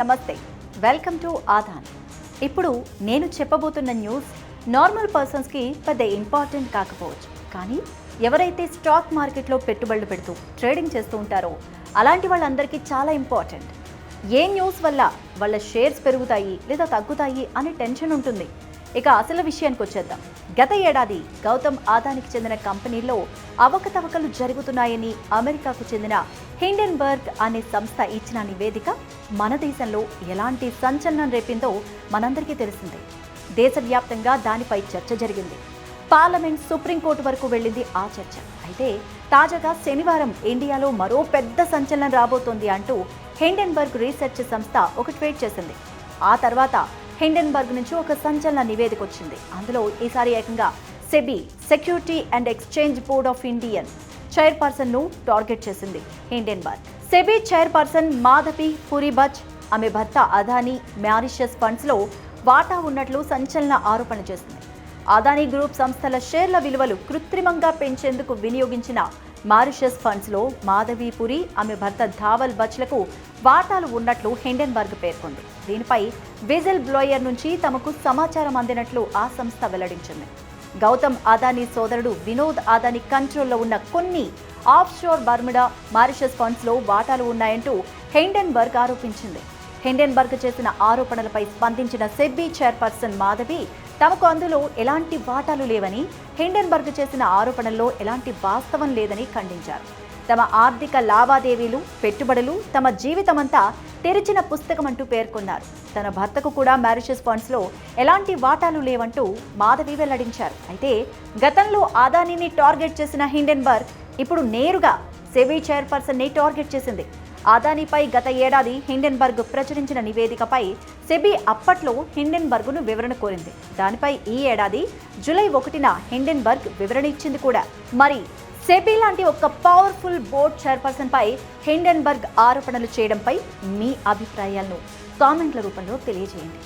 నమస్తే. Welcome to ఆధాన్ ఇప్పుడు నేను చెప్పబోతున్న న్యూస్ నార్మల్ పర్సన్స్కి పెద్ద ఇంపార్టెంట్ కాకపోవచ్చు. కానీ ఎవరైతే స్టాక్ మార్కెట్లో పెట్టుబడులు పెడుతూ ట్రేడింగ్ చేస్తూ ఉంటారో అలాంటి వాళ్ళందరికీ చాలా ఇంపార్టెంట్ ఏ న్యూస్ వల్ల వాళ్ళ షేర్స్ పెరుగుతాయి లేదా తగ్గుతాయి అనే టెన్షన్ ఉంటుంది. ఇక అసలు విషయానికి వచ్చేద్దాం. గత ఏడాది గౌతమ్ ఆదానికి చెందిన కంపెనీల్లో అవకతవకలు జరుగుతున్నాయని అమెరికాకు చెందిన హిండెన్బర్గ్ అనే సంస్థ ఇచ్చిన నివేదిక మన దేశంలో ఎలాంటి సంచలనం రేపిందో మనందరికీ తెలిసిందే. దేశవ్యాప్తంగా దానిపై చర్చ జరిగింది. పార్లమెంట్ సుప్రీంకోర్టు వరకు వెళ్ళింది ఆ చర్చ. అయితే తాజాగా శనివారం ఇండియాలో మరో పెద్ద సంచలనం రాబోతోంది అంటూ హిండెన్బర్గ్ రీసెర్చ్ సంస్థ ఒక ట్వీట్ చేసింది. ఆ తర్వాత హిండెన్బర్గ్ నుంచి ఒక సంచలన నివేదిక వచ్చింది. అందులో ఈసారి ఏకంగా SEBI security and exchange board of Indian చైర్పర్సన్ను target చేసింది Hindenburg. SEBI chairperson Madhavi Puri Buch ఆమె భర్త అదానీ మ్యారిషస్ ఫండ్స్లో వాటా ఉన్నట్లు సంచలన ఆరోపణ చేసింది. అదానీ గ్రూప్ సంస్థల షేర్ల విలువలు కృత్రిమంగా పెంచేందుకు వినియోగించిన మారిషస్ ఫండ్స్లో మాధవీపురి ఆమె భర్త ధావల్ బచ్లకు వాటాలు ఉన్నట్లు హెండెన్బర్గ్ పేర్కొంది. దీనిపై విజిల్ బ్లోయర్ నుంచి తమకు సమాచారం అందినట్లు ఆ సంస్థ వెల్లడించింది. గౌతమ్ అదానీ సోదరుడు వినోద్ అదానీ కంట్రోల్లో ఉన్న కొన్ని ఆఫ్షోర్ బర్మిడా బర్ముడా మారిషస్ ఫండ్స్లో వాటాలు ఉన్నాయంటూ హెండెన్బర్గ్ ఆరోపించింది. హిండెన్బర్గ్ చేసిన ఆరోపణలపై స్పందించిన సెబ్బీ చైర్పర్సన్ మాధవి తమకు అందులో ఎలాంటి వాటాలు లేవని హిండెన్బర్గ్ చేసిన ఆరోపణల్లో ఎలాంటి వాస్తవం లేదని ఖండించారు. తమ ఆర్థిక లావాదేవీలు పెట్టుబడులు తమ జీవితమంతా తెరిచిన పుస్తకం అంటూ పేర్కొన్నారు. తన భర్తకు కూడా మ్యారిషస్ ఫండ్స్లో ఎలాంటి వాటాలు లేవంటూ మాధవి వెల్లడించారు. అయితే గతంలో ఆదానీని టార్గెట్ చేసిన హిండెన్బర్గ్ ఇప్పుడు నేరుగా సెబీ చైర్పర్సన్ని టార్గెట్ చేసింది. అదానీపై గత ఏడాది హిండెన్బర్గ్ ప్రచురించిన నివేదికపై సెబీ అప్పట్లో హిండెన్బర్గ్ను వివరణ కోరింది. దానిపై ఈ ఏడాది జూలై ఒకటిన హిండెన్బర్గ్ వివరణ ఇచ్చింది కూడా. మరి సెబీ లాంటి ఒక పవర్ఫుల్ బోర్డ్ చైర్పర్సన్ పై హిండెన్బర్గ్ ఆరోపణలు చేయడంపై మీ అభిప్రాయాలను కామెంట్ల రూపంలో తెలియజేయండి.